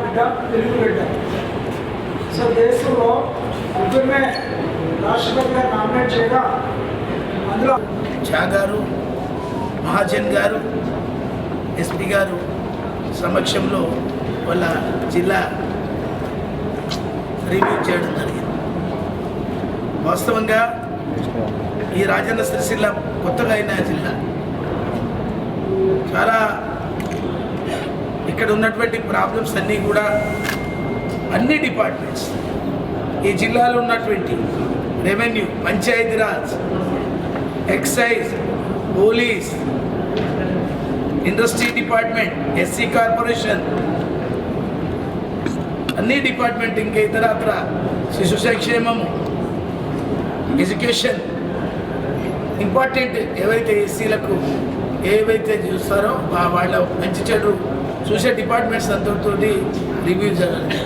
బిడ్డ తెలుగు బిడ్డ సో దేశంలో ముగ్గురమే రాష్ట్రపతిగా నామినేట్ చేయగా అందులో షా గారు మహాజన్ గారు ఎస్పీ గారు సమక్షంలో వాళ్ళ జిల్లా రివ్యూ చేయడం జరిగింది. వాస్తవంగా ఈ రాజన్న సిరిసిల్ల కొత్తగా అయిన జిల్లా. చాలా ఇక్కడ ఉన్నటువంటి ప్రాబ్లమ్స్ అన్నీ కూడా అన్ని డిపార్ట్మెంట్స్ ఈ జిల్లాలో ఉన్నటువంటి revenue Panchayati Raj excise police industry department SC corporation అన్ని డిపార్ట్మెంట్ ఇంకా ఇతరత్ర శిశు సంక్షేమము ఎడ్యుకేషన్ ఇంపార్టెంట్ ఏవైతే ఎస్సీలకు ఏవైతే చూస్తారో ఆ వాళ్ళ మంచి చెడు చూసే డిపార్ట్మెంట్స్ అందరితో రివ్యూ జరగాలి.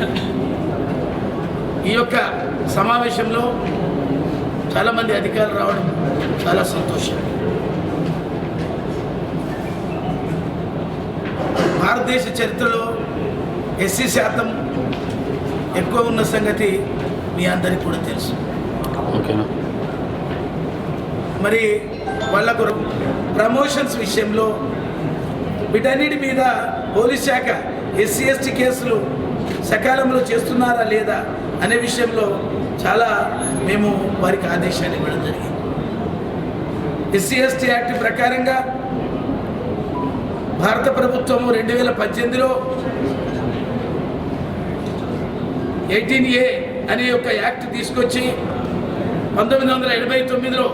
ఈ యొక్క సమావేశంలో చాలామంది అధికారులు రావడం చాలా సంతోషం. భారతదేశ చరిత్రలో ఎస్సీ శాతం ఎక్కువ ఉన్న సంగతి మీ అందరికీ కూడా తెలుసు. ఓకేనా? మరి వాళ్ళకు ప్రమోషన్స్ విషయంలో వీటన్నిటి మీద పోలీస్ శాఖ ఎస్సీ ఎస్టీ కేసులు సకాలంలో చేస్తున్నారా లేదా అనే విషయంలో చాలా మేము వారికి ఆదేశాలు ఇవ్వడం జరిగింది. ఎస్సీ ఎస్టీ యాక్ట్ ప్రకారంగా భారత ప్రభుత్వం రెండు వేల పద్దెనిమిదిలో ఎయిటీన్ ఏ అనే ఒక యాక్ట్ తీసుకొచ్చి పంతొమ్మిది వందల ఎనభై తొమ్మిదిలో